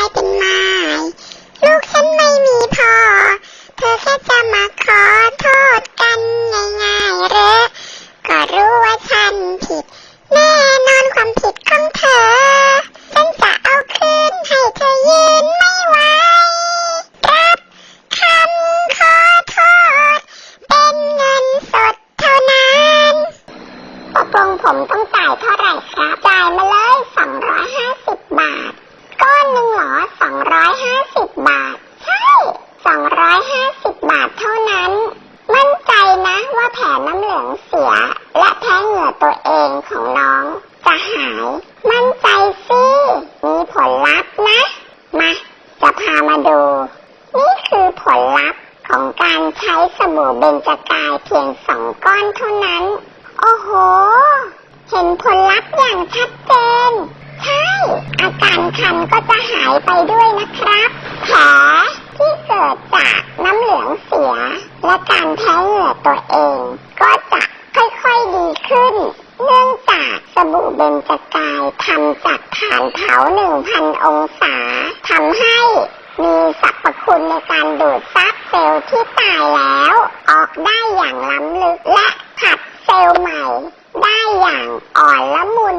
ายเป็นไม้ลูกฉันไม่มีพ่อ เธอแค่จะมาขอโทษกันง่ายๆหรือก็รู้ว่าฉันผิด แน่นอนความผิดของเธอ ฉันจะเอาคืนให้เธอยืนไม่ไหวรับคำขอโทษ เป็นเงินสดเท่านั้นตกลงผมต้องจ่ายเท่าไหร่ครับ จ่ายมาเลย 250 บาท ก้อนหนึ่งเหรอ 250 บาท ใช่ 250 บาทเท่านั้น มั่นใจนะว่าแผลน้ำเหลือ งเสีย และแพ้เหงื่อตัวเองของน้อง จะหาย มั่นใจสิมีผลลัพธ์นะ มา จะพามาดู นี่คือผลลัพธ์ของการใช้สบู่เบญจกายเพียงสองก้อนเท่านั้น โอ้โห เห็นผลลัพธ์อย่างชัดเจน ใช่ อาการคันก็จะหายไปด้วยนะครับ แผลที่เกิดจากน้ำเหลืองเสีย และการแพ้เหงื่อตัวเอง ก็ น เนื่องจากสบู่เบญจกายทำจากถ่านเผา1,000องศาทำให้มีสรรพคุณในการดูดซับเซลล์ที่ตายแล้ว ออกได้อย่างล้ำลึกและขัดเซลล์ใหม่ ได้อย่างอ่อนละมุน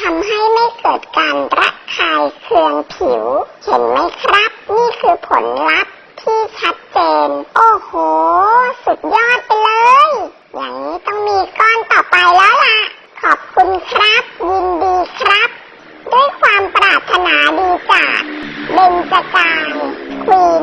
ทำให้ไม่เกิดการระคายเคืองผิว เห็นไหมครับ นี่คือผลลัพธ์ที่ชัดเจน โอ้โห สุดยอดไปเลย อย่างนี้ต้องมีก้อนต่อไปแล้วล่ะ ขอบคุณครับ ยินดีครับ ด้วยความปรารถ นาดีกาเบญจการคุย